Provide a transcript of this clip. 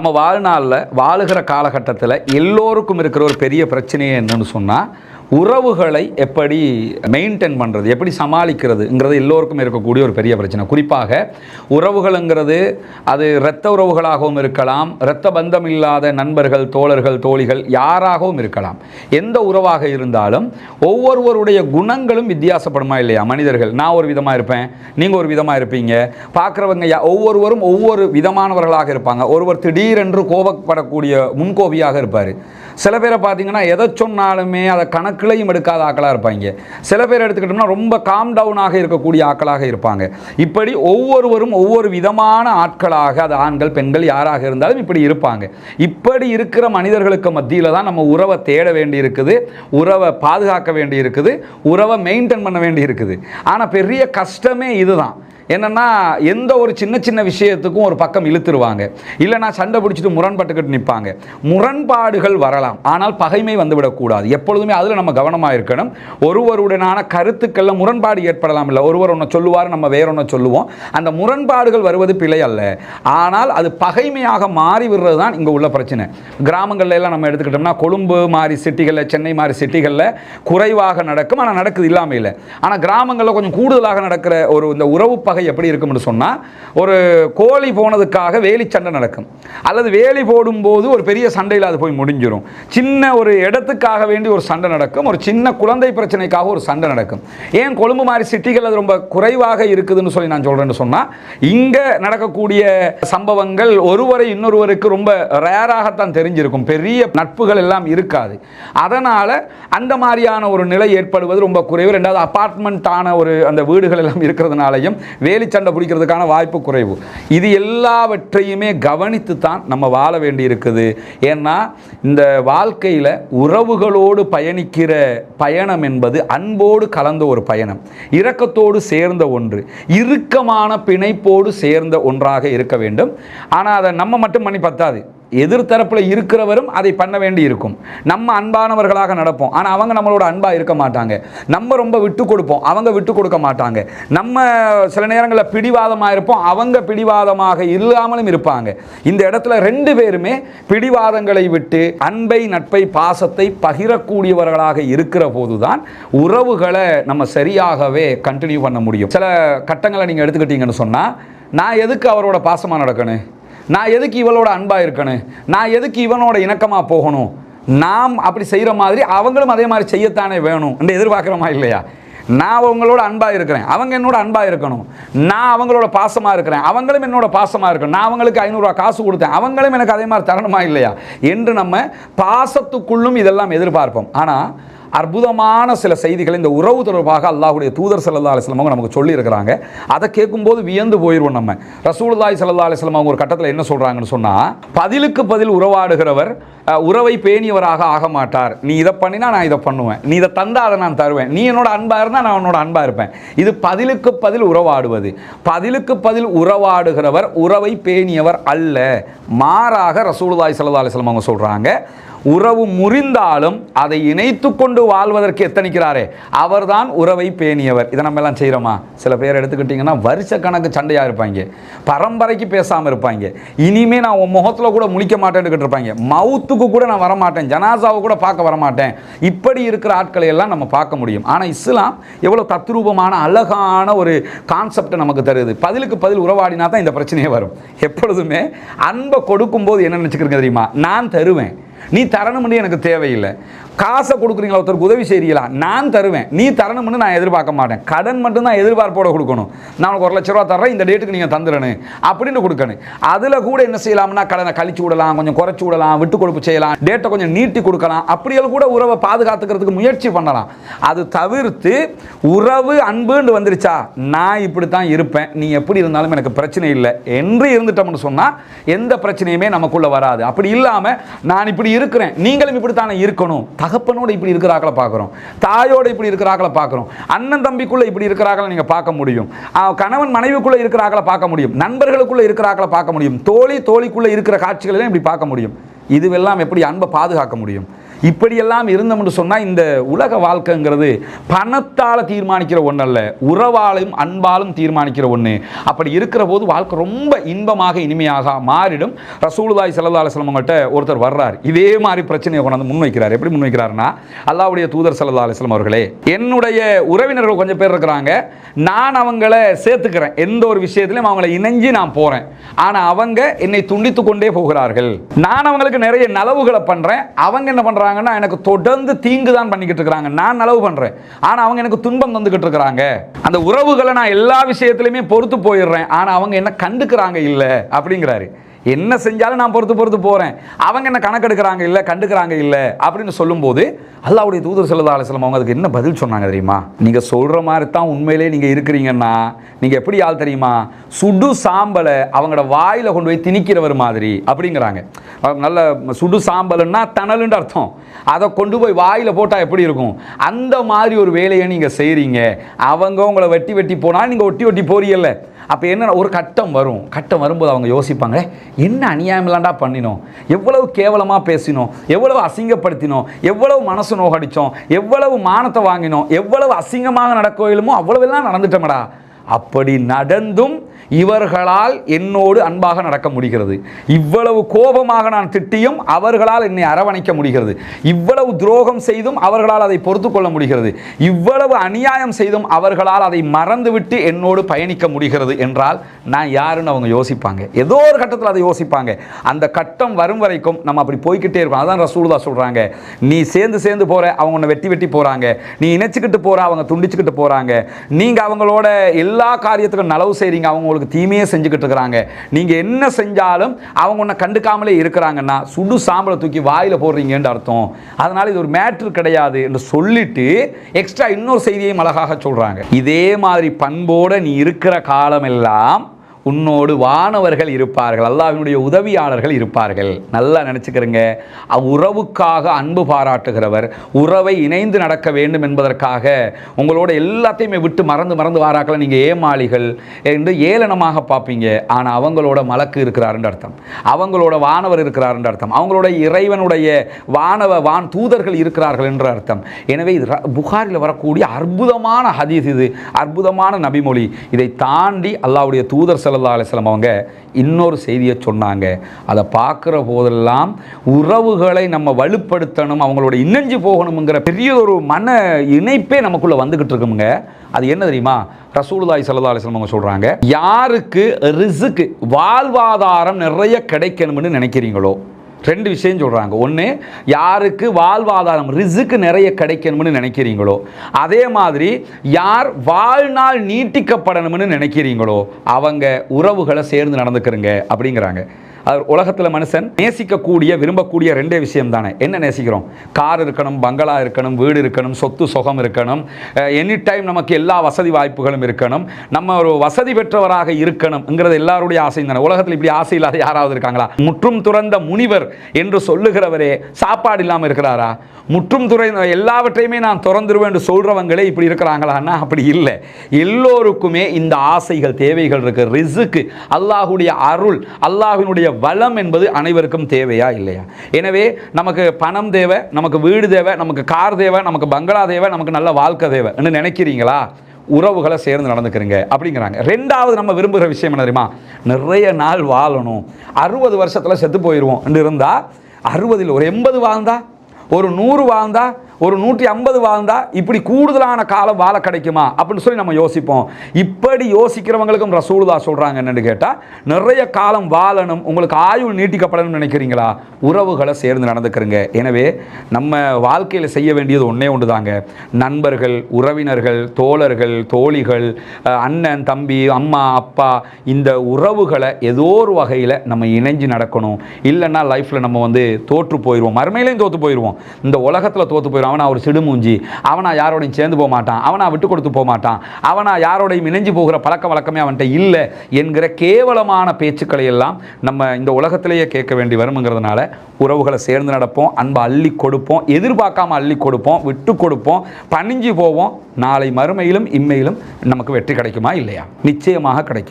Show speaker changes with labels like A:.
A: நம்ம வாழ்நாளில் வாழுகிற காலகட்டத்தில் எல்லோருக்கும் இருக்கிற ஒரு பெரிய பிரச்சனையே என்னன்னு சொன்னால் உறவுகளை எப்படி மெயின்டைன் பண்ணுறது எப்படி சமாளிக்கிறதுங்கிறது எல்லோருக்கும் இருக்கக்கூடிய ஒரு பெரிய பிரச்சனை. குறிப்பாக உறவுகளுங்கிறது அது இரத்த உறவுகளாகவும் இருக்கலாம் இரத்த பந்தம் இல்லாத நண்பர்கள் தோழர்கள் தோழிகள் யாராகவும் இருக்கலாம். எந்த உறவாக இருந்தாலும் ஒவ்வொருவருடைய குணங்களும் வித்தியாசப்படுமா இல்லையா? மனிதர்கள் நான் ஒரு விதமாக இருப்பேன் நீங்கள் ஒரு விதமாக இருப்பீங்க. பார்க்குறவங்க யா- ஒவ்வொருவரும் ஒவ்வொரு விதமானவர்களாக இருப்பாங்க. ஒருவர் திடீரென்று கோபப்படக்கூடிய முன்கோபியாக இருப்பார். சில பேரை பார்த்தீங்கன்னா எதை சொன்னாலுமே அதை கணக்கிலையும் எடுக்காத ஆக்களாக இருப்பாங்க. சில பேர் எடுத்துக்கிட்டோம்னா ரொம்ப காம் டவுனாக இருக்கக்கூடிய ஆக்களாக இருப்பாங்க. இப்படி ஒவ்வொருவரும் ஒவ்வொரு விதமான ஆட்களாக அது ஆண்கள் பெண்கள் யாராக இருந்தாலும் இப்படி இருப்பாங்க. இப்படி இருக்கிற மனிதர்களுக்கு மத்தியில் தான் நம்ம உறவை தேட வேண்டி இருக்குது உறவை பாதுகாக்க வேண்டி இருக்குது உறவை மெயின்டைன் பண்ண வேண்டி இருக்குது ஆனால் பெரிய கஷ்டமே இதுதான். என்னன்னா எந்த ஒரு சின்ன சின்ன விஷயத்துக்கும் ஒரு பக்கம் இழுத்துருவாங்க. இல்லைனா சண்டை பிடிச்சிட்டு முரண்பட்டுக்கிட்டு நிற்பாங்க முரண்பாடுகள் வரலாம். ஆனால் பகைமை வந்துவிடக்கூடாது. எப்பொழுதுமே அதில் நம்ம கவனமாக இருக்கணும். ஒருவருடனான கருத்துக்களில் முரண்பாடு ஏற்படலாம் இல்லை. ஒருவர் ஒன்று சொல்லுவார் நம்ம வேற ஒன்று சொல்லுவோம். அந்த முரண்பாடுகள் வருவது பிழை அல்ல. ஆனால் அது பகைமையாக மாறி விடுறது தான் இங்கே உள்ள பிரச்சனை. கிராமங்கள்ல எல்லாம் நம்ம எடுத்துக்கிட்டோம்னா கொழும்பு மாதிரி சிட்டிகளில் சென்னை மாதிரி சிட்டிகளில் குறைவாக நடக்கும். ஆனால் நடக்குது இல்லாமல் இல்லை ஆனால் கிராமங்களில் கொஞ்சம் கூடுதலாக நடக்கிற ஒரு இந்த உறவு பகை எப்படி இருக்கும்னு சொன்னால் ஒரு கோழி போனதுக்காக வேலி சண்டை நடக்கும். அல்லது வேலி போடும்போது ஒரு பெரிய சண்டையில் அது போய் முடிஞ்சிடும் சின்ன ஒரு இடத்துக்காக வேண்டி ஒரு சண்டை நடக்கும். ஒரு சின்ன குழந்தை பிரச்சனைக்காக ஒரு சண்டை நடக்கும். ஏன் கொழும்பு மாதிரி சிட்டிகள் அது ரொம்ப குறைவாக இருக்குதுன்னு சொல்லி நான் சொல்கிறேன்னு சொன்னால் இங்கே நடக்கக்கூடிய சம்பவங்கள் ஒருவரை இன்னொருவருக்கு ரொம்ப ரேராகத்தான் தெரிஞ்சிருக்கும். பெரிய நட்புகள் எல்லாம் இருக்காது. அதனால் அந்த மாதிரியான ஒரு நிலை ஏற்படுவது ரொம்ப குறைவு. ரெண்டாவது அப்பார்ட்மெண்ட்டான ஒரு அந்த வீடுகள் எல்லாம் இருக்கிறதுனாலையும் வேலி சண்டை பிடிக்கிறதுக்கான வாய்ப்பு குறைவு. இது எல்லாவற்றையுமே கவனித்து தான் நம்ம வாழ வேண்டி இருக்குது ஏன்னா இந்த வாழ்க்கையில் உறவுகளோடு பயணிக்கிற பயணம் என்பது அன்போடு கலந்த ஒரு பயணம். இரக்கத்தோடு சேர்ந்த ஒன்று. இறுக்கமான பிணைப்போடு சேர்ந்த ஒன்றாக இருக்க வேண்டும். ஆனால் அதை நம்ம மட்டும் பண்ணி பத்தாது. எதிர்த்தரப்பில் இருக்கிறவரும் அதை பண்ண வேண்டி இருக்கும். நம்ம அன்பானவர்களாக நடப்போம். ஆனால் அவங்க நம்மளோட அன்பாக இருக்க மாட்டாங்க. நம்ம ரொம்ப விட்டு கொடுப்போம். அவங்க விட்டு கொடுக்க மாட்டாங்க. நம்ம சில நேரங்களில் பிடிவாதமாக இருப்போம். அவங்க பிடிவாதமாக இல்லாமலும் இருப்பாங்க. இந்த இடத்துல ரெண்டு பேருமே பிடிவாதங்களை விட்டு அன்பை நட்பை பாசத்தை பகிரக்கூடியவர்களாக இருக்கிற போதுதான் உறவுகளை நம்ம சரியாகவே கண்டினியூ பண்ண முடியும். சில கட்டங்களை நீங்கள் எடுத்துக்கிட்டீங்கன்னு சொன்னால் நான் எதுக்கு அவரோட பாசமாக நடக்கணும்? நான் எதுக்கு இவளோட அன்பாக இருக்கணும்? நான் எதுக்கு இவனோட இணக்கமாக போகணும்? நாம் அப்படி செய்கிற மாதிரி அவங்களும் அதே மாதிரி செய்யத்தானே வேணும்? என்று எதிர்பார்க்குறோமா இல்லையா? நான் அவங்களோட அன்பாக இருக்கிறேன். அவங்க என்னோட அன்பாக இருக்கணும். நான் அவங்களோட பாசமாக இருக்கிறேன். அவங்களும் என்னோட பாசமாக இருக்கணும். நான் அவங்களுக்கு ஐநூறுரூவா காசு கொடுத்தேன். அவங்களும் எனக்கு அதே மாதிரி தரணுமா இல்லையா? என்று நம்ம பாசத்துக்குள்ளும் இதெல்லாம் எதிர்பார்ப்போம். ஆனால் அற்புதமான சில செய்திகள் இந்த உறவு தொடர்பாக அல்லாஹுடைய தூதர் சல்லா அலிஸ்லாம் அவங்க நமக்கு சொல்லியிருக்கிறாங்க. அதை கேட்கும்போது வியந்து போயிடுவோம் நம்ம. ரசூலுல்லாஹி சல்லா அலைஹி அவங்க ஒரு கட்டத்தில் என்ன சொல்கிறாங்கன்னு சொன்னால் பதிலுக்கு பதில் உறவாடுகிறவர் உறவை பேணியவராக ஆக மாட்டார். நீ இதை பண்ணினா நான் இதை பண்ணுவேன். நீ இதை தந்தா அதை நான் தருவேன். நீ என்னோட அன்பாக இருந்தால் நான் உன்னோட அன்பாக இருப்பேன். இது பதிலுக்கு பதில் உறவாடுவது. பதிலுக்கு பதில் உறவாடுகிறவர் உறவை பேணியவர் அல்ல. மாறாக ரசூலுல்லாஹி சல்லா அலைஹி அவங்க சொல்கிறாங்க உறவு முறிந்தாலும் அதை இணைத்து கொண்டு வாழ்வதற்கு எத்தனிக்கிறாரே? அவர்தான் உறவை பேணியவர். இதை நம்ம எல்லாம் செய்கிறோமா சில பேர் எடுத்துக்கிட்டிங்கன்னா வருஷ கணக்கு சண்டையாக இருப்பாங்க. பரம்பரைக்கு பேசாமல் இருப்பாங்க. இனிமே நான் உன் முகத்தில் கூட முழிக்க மாட்டேன்னுக்கிட்டு இருப்பாங்க. மவுத்துக்கு கூட நான் வரமாட்டேன். ஜனாசாவை கூட பார்க்க வரமாட்டேன். இப்படி இருக்கிற ஆட்களை எல்லாம் நம்ம பார்க்க முடியும். ஆனால் இஸ்லாம் எவ்வளோ தத்ரூபமான அழகான ஒரு கான்செப்டை நமக்கு தருது. பதிலுக்கு பதில் உறவாடினா தான் இந்த பிரச்சனையே வரும். எப்பொழுதுமே அன்பை கொடுக்கும்போது என்ன நினச்சிக்கிறீங்க தெரியுமா? நான் தருவேன். நீ தரணும்னு எனக்கு தேவையில்லை. காசை கொடுக்குறீங்களா ஒருத்தருக்கு உதவி செய்கிறீங்களா நான் தருவேன். நீ தரணும்னு நான் எதிர்பார்க்க மாட்டேன். கடன் மட்டும்தான் எதிர்பார்ப்போட கொடுக்கணும். நான் உனக்கு ஒரு லட்ச ரூபா தர்றேன் இந்த டேட்டுக்கு நீங்கள் தந்துடணும் அப்படின்னு கொடுக்கணும். அதில் கூட என்ன செய்யலாம்னா கடனை கழிச்சு விடலாம் கொஞ்சம் குறைச்சி விடலாம் விட்டு கொடுப்பு செய்யலாம் டேட்டை கொஞ்சம் நீட்டி கொடுக்கலாம் அப்படியெல்லாம் கூட உறவை பாதுகாத்துக்கிறதுக்கு முயற்சி பண்ணலாம். அது தவிர்த்து உறவு அன்புன்னு வந்துருச்சா? நான் இப்படி தான் இருப்பேன். நீ எப்படி இருந்தாலும் எனக்கு பிரச்சனை இல்லை. என்று இருந்துட்டோம்னு சொன்னால் எந்த பிரச்சனையுமே நமக்குள்ளே வராது. அப்படி இல்லாமல் நான் இப்படி இருக்கிறேன். நீங்களும் இப்படி தானே இருக்கணும். தகப்பனோட இப்படி இருக்கிறாக்களை பார்க்குறோம். தாயோடு இப்படி இருக்கிறாக்களை பார்க்குறோம். அண்ணன் தம்பிக்குள்ளே இப்படி இருக்கிறாக்களை நீங்கள் பார்க்க முடியும். கணவன் மனைவிக்குள்ளே இருக்கிறாக்களை பார்க்க முடியும். நண்பர்களுக்குள்ளே இருக்கிறாக்களை பார்க்க முடியும். தோழி தோழிக்குள்ளே இருக்கிற காட்சிகளெல்லாம் இப்படி பார்க்க முடியும். இதுவெல்லாம் எப்படி அன்பை பாதுகாக்க முடியும்? இப்படியெல்லாம் இருந்தோம்னு சொன்னால் இந்த உலக வாழ்க்கைங்கிறது பணத்தால் தீர்மானிக்கிற ஒன்று அல்ல உறவாலும் அன்பாலும் தீர்மானிக்கிற ஒன்று அப்படி இருக்கிற போது வாழ்க்கை ரொம்ப இன்பமாக இனிமையாக மாறிடும். ரசூலுதாய் சல்லா அலுவலம் ஒருத்தர் வர்றார். இதே மாதிரி பிரச்சனையை கொண்டாந்து முன்வைக்கிறார். எப்படி முன்வைக்கிறாருன்னா அல்லாவுடைய தூதர் சல்லா அலுவலம் அவர்களே என்னுடைய உறவினர்கள் கொஞ்சம் பேர் இருக்கிறாங்க. நான் அவங்கள சேர்த்துக்கிறேன். எந்த ஒரு விஷயத்திலையும் அவங்கள இணைஞ்சு நான் போகிறேன் ஆனால் அவங்க என்னை துண்டித்து கொண்டே போகிறார்கள். நான் அவங்களுக்கு நிறைய நலவுகளை பண்ணுறேன் அவங்க என்ன பண்ணுறாங்க பண்ணுறாங்கன்னா எனக்கு தொடர்ந்து தீங்கு தான் பண்ணிக்கிட்டு இருக்கிறாங்க நான் அளவு பண்ணுறேன் ஆனால் அவங்க எனக்கு துன்பம் தந்துக்கிட்டு இருக்கிறாங்க அந்த உறவுகளை நான் எல்லா விஷயத்திலுமே பொறுத்து போயிடுறேன். ஆனால் அவங்க என்ன கண்டுக்கிறாங்க இல்லை அப்படிங்கிறாரு. என்ன செஞ்சாலும் நான் பொறுத்து பொறுத்து போகிறேன் அவங்க என்ன கணக்கெடுக்கிறாங்க இல்லை கண்டுக்கிறாங்க இல்லை அப்படின்னு சொல்லும்போது அல்லாவுடைய தூதர் செல்லதா அலிஸ்லாம் அவங்க அதுக்கு என்ன பதில் சொன்னாங்க தெரியுமா? நீங்கள் சொல்கிற மாதிரி தான் உண்மையிலே நீங்கள் இருக்கிறீங்கன்னா நீங்கள் எப்படி ஆள் தெரியுமா? சுடு சாம்பலை அவங்களோட வாயில் கொண்டு போய் திணிக்கிறவர் மாதிரி அப்படிங்கிறாங்க. நல்ல சுடு சாம்பல்னா தணலுன்ற அர்த்தம். அதை கொண்டு போய் வாயில் போட்டால் எப்படி இருக்கும்? அந்த மாதிரி ஒரு வேலையை நீங்கள் செய்கிறீங்க அவங்க உங்களை வெட்டி வெட்டி போனால் நீங்கள் ஒட்டி ஒட்டி போறீங்கல்ல. அப்போ என்ன ஒரு கட்டம் வரும். கட்டம் வரும்போது அவங்க யோசிப்பாங்க என்ன அநியாயமில்லாண்டா பண்ணினோம்? எவ்வளவு கேவலமாக பேசினோம்? எவ்வளவு அசிங்கப்படுத்தினோம்? எவ்வளவு மனசு நோகடிச்சோம்? எவ்வளவு மானத்தை வாங்கினோம்? எவ்வளவு அசிங்கமாக நடக்கோயிலுமோ? அவ்வளவெல்லாம் நடந்துட்டோமடா. அப்படி நடந்தும் இவர்களால் என்னோடு அன்பாக நடக்க முடிகிறது. இவ்வளவு கோபமாக நான் திட்டியும் அவர்களால் என்னை அரவணைக்க முடிகிறது. இவ்வளவு துரோகம் செய்தும் அவர்களால் அதை பொறுத்து கொள்ள முடிகிறது. இவ்வளவு அநியாயம் செய்தும் அவர்களால் அதை மறந்துவிட்டு என்னோடு பயணிக்க முடிகிறது என்றால் நான் யாருன்னு அவங்க யோசிப்பாங்க. ஏதோ ஒரு கட்டத்தில் அதை யோசிப்பாங்க. அந்த கட்டம் வரும் வரைக்கும் நம்ம அப்படி போய்கிட்டே இருக்கோம். அதான் ரசூலுதா சொல்கிறாங்க நீ சேர்ந்து சேர்ந்து போகிற அவங்க உன்னை வெட்டி வெட்டி போகிறாங்க நீ இணைச்சிக்கிட்டு போகிற அவங்க துண்டிச்சுக்கிட்டு போகிறாங்க நீங்கள் அவங்களோட எல்லா எல்லா காரியத்துக்கும் நலவு செய்கிறீங்க அவங்க உங்களுக்கு தீமையே செஞ்சுக்கிட்டு இருக்கிறாங்க. நீங்கள் என்ன செஞ்சாலும் அவங்க உன்னை கண்டுக்காமலே இருக்கிறாங்கன்னா சுடு சாம்பலை தூக்கி வாயில் போடுறீங்கன்னு அர்த்தம். அதனால் இது ஒரு மேட்ரு கிடையாது என்று சொல்லிட்டு எக்ஸ்ட்ரா இன்னொரு செய்தியையும் அழகாக சொல்கிறாங்க இதே மாதிரி பண்போடு நீ இருக்கிற காலமெல்லாம் உன்னோடு வானவர்கள் இருப்பார்கள். அல்லாஹினுடைய உதவியாளர்கள் இருப்பார்கள். நல்லா நினச்சிக்கிறங்க. உறவுக்காக அன்பு பாராட்டுகிறவர் உறவை இணைந்து நடக்க வேண்டும் என்பதற்காக உங்களோட எல்லாத்தையுமே விட்டு மறந்து மறந்து வாராக்களை நீங்கள் ஏமாளிகள் என்று ஏளனமாக பார்ப்பீங்க. ஆனால் அவங்களோட மலக்கு இருக்கிறாருன்ற அர்த்தம். அவங்களோட வானவர் இருக்கிறாருன்ற அர்த்தம். அவங்களோட இறைவனுடைய வானவ வான் தூதர்கள் இருக்கிறார்கள் என்ற அர்த்தம். எனவே இது புகாரில் வரக்கூடிய அற்புதமான ஹதீஸ் இது. அற்புதமான நபிமொழி. இதை தாண்டி அல்லாவுடைய தூதர் செலவு அலைஹி வஸல்லம் அவங்க இன்னொரு செய்தியை சொன்னாங்க. அதை பார்க்குற போதெல்லாம் உறவுகளை நம்ம வலுப்படுத்தணும் அவங்களோட இணைஞ்சு போகணுங்கிற பெரிய ஒரு மன இணைப்பே நமக்குள்ளே வந்துக்கிட்டு இருக்குமுங்க அது என்ன தெரியுமா? ரசூலுதாய் சல்லா அலைஹி அவங்க சொல்கிறாங்க யாருக்கு ரிசுக்கு வாழ்வாதாரம் நிறைய கிடைக்கணும்னு நினைக்கிறீங்களோ ரெண்டு விஷயம் சொல்கிறாங்க ஒன்று யாருக்கு வாழ்வாதாரம் ரிசுக்கு நிறைய கிடைக்கணும்னு நினைக்கிறீங்களோ அதே மாதிரி யார் வாழ்நாள் நீட்டிக்கப்படணும்னு நினைக்கிறீங்களோ அவங்க உறவுகளை சேர்ந்து நடந்துக்கிறங்க அப்படிங்கிறாங்க. உலகத்தில் மனுஷன் நேசிக்கக்கூடிய விரும்பக்கூடிய ரெண்டே விஷயம் தானே என்ன நேசிக்கிறோம்? கார் இருக்கணும் பங்களா இருக்கணும் வீடு இருக்கணும் சொத்து சுகம் இருக்கணும். எனி டைம் நமக்கு எல்லா வசதி வாய்ப்புகளும் இருக்கணும். நம்ம ஒரு வசதி பெற்றவராக இருக்கணும்ங்கிறது எல்லாருடைய ஆசை தானே. உலகத்தில் இப்படி ஆசை இல்லாத யாராவது இருக்காங்களா? முற்றும் துறந்த முனிவர் என்று சொல்லுகிறவரே சாப்பாடு இல்லாமல் இருக்கிறாரா? முற்றும் துறை எல்லாவற்றையுமே நான் திறந்துருவேன் என்று சொல்கிறவங்களே இப்படி இருக்கிறாங்களான்னா அப்படி இல்லை. எல்லோருக்குமே இந்த ஆசைகள் தேவைகள் இருக்கு. ரிசுக்கு அல்லாஹுடைய அருள் அல்லாஹினுடைய வளம் என்பது அனைவருக்கும் தேவையா இல்லையா? எனவே நமக்கு பணம் தேவை நமக்கு வீடு தேவை நமக்கு கார் தேவை நமக்கு பங்களா தேவை நமக்கு நல்ல வாழ்க்கை தேவை என்று நினைக்கிறீங்களா? உறவுகளை சேர்ந்து நடந்துக்கிறீங்க அப்படிங்கிறாங்க. ரெண்டாவது நம்ம விரும்புகிற விஷயம் என்ன தெரியுமா? நிறைய நாள் வாழணும். அறுபது வருஷத்தில் செத்து போயிடுவோம் இருந்தால் அறுபதில் ஒரு எண்பது வாழ்ந்தா ஒரு நூறு வாழ்ந்தா ஒரு நூற்றி ஐம்பது வாழ்ந்தால் இப்படி கூடுதலான காலம் வாழ கிடைக்குமா? அப்படின்னு சொல்லி நம்ம யோசிப்போம். இப்படி யோசிக்கிறவங்களுக்கும் ரசூலுதா சொல்கிறாங்க என்னென்னு கேட்டால் நிறைய காலம் வாழணும் உங்களுக்கு ஆயுள் நீட்டிக்கப்படணும்னு நினைக்கிறீங்களா? உறவுகளை சேர்ந்து நடந்துக்கிறங்க. எனவே நம்ம வாழ்க்கையில் செய்ய வேண்டியது ஒன்றே ஒன்று தாங்க நண்பர்கள் உறவினர்கள் தோழர்கள் தோழிகள் அண்ணன் தம்பி அம்மா அப்பா இந்த உறவுகளை ஏதோ ஒரு வகையில் நம்ம இணைஞ்சு நடக்கணும். இல்லைன்னா லைஃப்பில் நம்ம வந்து தோற்று போயிடுவோம் மறுமையிலையும் தோற்று போயிடுவோம் இந்த உலகத்தில் தோற்று போயிடும் அவனா ஒரு சிடுமூஞ்சி அவனா யாரோடையும் சேர்ந்து போக மாட்டான் அவனா விட்டு கொடுத்து போக மாட்டான் அவனா யாரோடையும் இணைஞ்சு போகிற பழக்க வழக்கமே அவன்கிட்ட இல்லை என்கிற கேவலமான பேச்சுக்களை எல்லாம் நம்ம இந்த உலகத்திலேயே கேட்க வேண்டி வருங்கிறதுனால உறவுகளை சேர்ந்து நடப்போம் அன்பை அள்ளி கொடுப்போம் எதிர்பார்க்காம அள்ளி கொடுப்போம் விட்டு கொடுப்போம் பணிஞ்சு போவோம். நாளை மறுமையிலும் இம்மையிலும் நமக்கு வெற்றி கிடைக்குமா இல்லையா? நிச்சயமாக கிடைக்கும்.